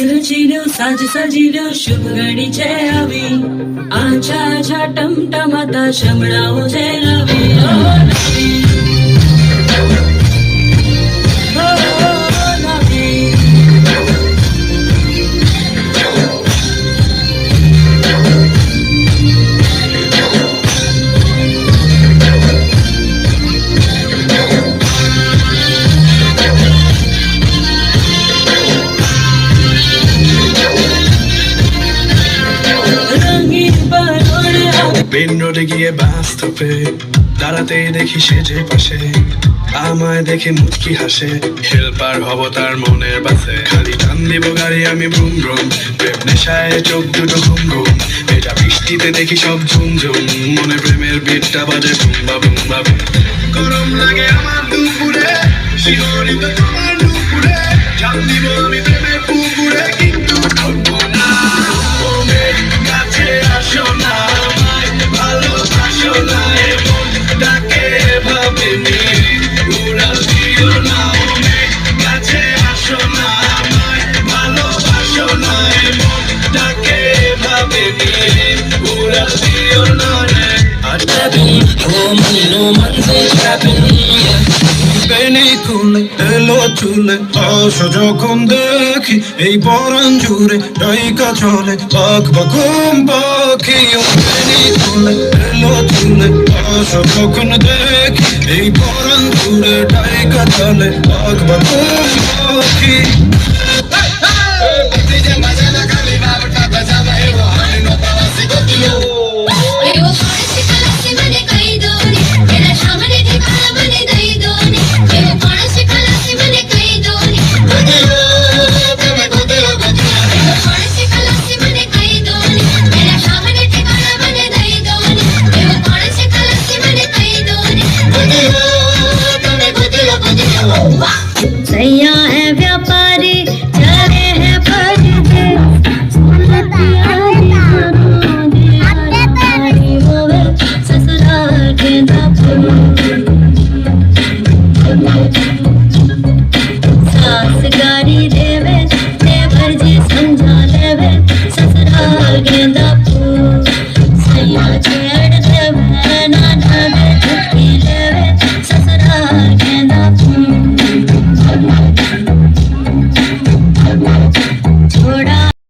રચી સાજ સજી લ્યો શુભ ઘડી છે આવી આછા ટમ ટમાતા શમણાઓ છે રવિ রোডে গিয়ে বাস্তবে দাঁড়াতেই দেখি সেজে পাশে। আমায় দেখে মুচকি হাসে। হেল্পার হব তার মনের বাসে। খালি টান দিব গাড়ি আমি ব্রুম ব্রুম প্রেম নেশায় চোখ দুটো ঘুম ঘুম। এটা বৃষ্টিতে দেখি সব ঝুম ঝুম। মনে প্রেমের বিটটা বাজে বুম বাবুম বাবুম গরম লাগে আমার দুপুরে। শিহরিত তোমার দুপুরে। জান দিব আমি আর trapping. Hello, money, no Monday trapping. বেনি খুলে এলো চুলে আসো যখন দেখি এই পরাণ জুড়ে ডাইকা চলে বাঘ বাঘুম পাখি বেনি খুলে এলো চুলে আসো যখন দেখি এই পরাণ জুড়ে ডাইকা চলে বাঘ বাঘুম পাখি Bailando.